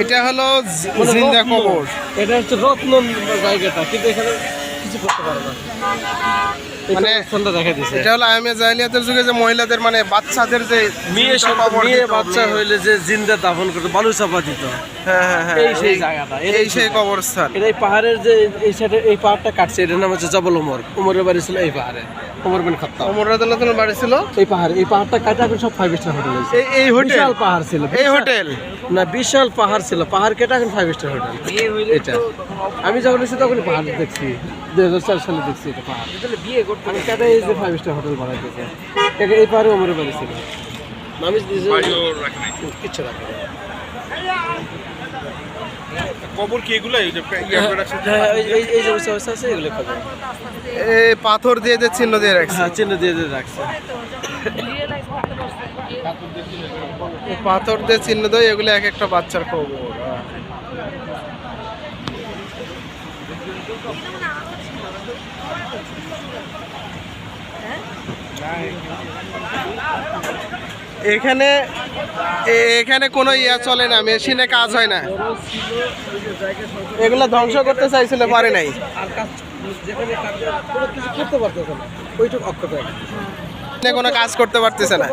এটা হলো জি- জিন্দা কবর। এটা হচ্ছে রত্ন জায়গাটা কিন্তু এখানে কিছু করতে পারে না। মানে ফোনটা দেখা দিছে। এটা হলো আইএমএ জাহিলিয়াতের যুগে যে মহিলাদের মানে বাচ্চাদের যে মেয়ে মেয়ে বাচ্চা হইলে যে জিন্দা দাফন করতো বালু চাপা দিত। হ্যাঁ হ্যাঁ হ্যাঁ। এই সেই জায়গাটা, এই সেই সেই কবরস্থান। এটা এই পাহাড়ের যে এই সাইডে এই পাহাড়টা কাটছে এটার নাম হচ্ছে জবল ওমর। ওমরের বাড়ি ছিল এই পাহাড়ে ওমর বিন খাত্তাব। ওমর রাদিয়াল্লাহু বাড়ি ছিল? এই পাহাড় এই পাহাড়টা কাটা এখন সব ফাইভ স্টার হোটেল এই এই হোটেল? বিশাল পাহাড় ছিল এই হোটেল? না বিশাল পাহাড় ছিল পাহাড় কেটে এখন ফাইভ স্টার হোটেল এটা। আমি যখন এসেছি তখন পাহাড় দেখছি। দুই হাজার চার সালে দেখছি এটা পাহাড়। বিয়ে করতে আমি এই যে ফাইভ স্টার হোটেল বানাইতেছে। এই পাহাড়ে ওমরের বাড়ি ছিল। কিচ্ছু রাখি। কবর কি এগুলো এই যে হ্যাঁ এই- এই এই যে বসে বসে আছে এগুলো খবর এই পাথর দিয়ে যে চিহ্ন দিয়ে রাখছে। হ্যাঁ চিহ্ন দিয়ে দিয়ে রাখছে। পাথর দিয়ে চিহ্ন দেয় এগুলো এক একটা বাচ্চার কবর। এখানে এখানে কোনো ইয়া চলে না, মেশিনে কাজ হয় না। এগুলো ধ্বংস করতে চাইছিল, পারে নাই। কোনো কাজ করতে পারতেছে না.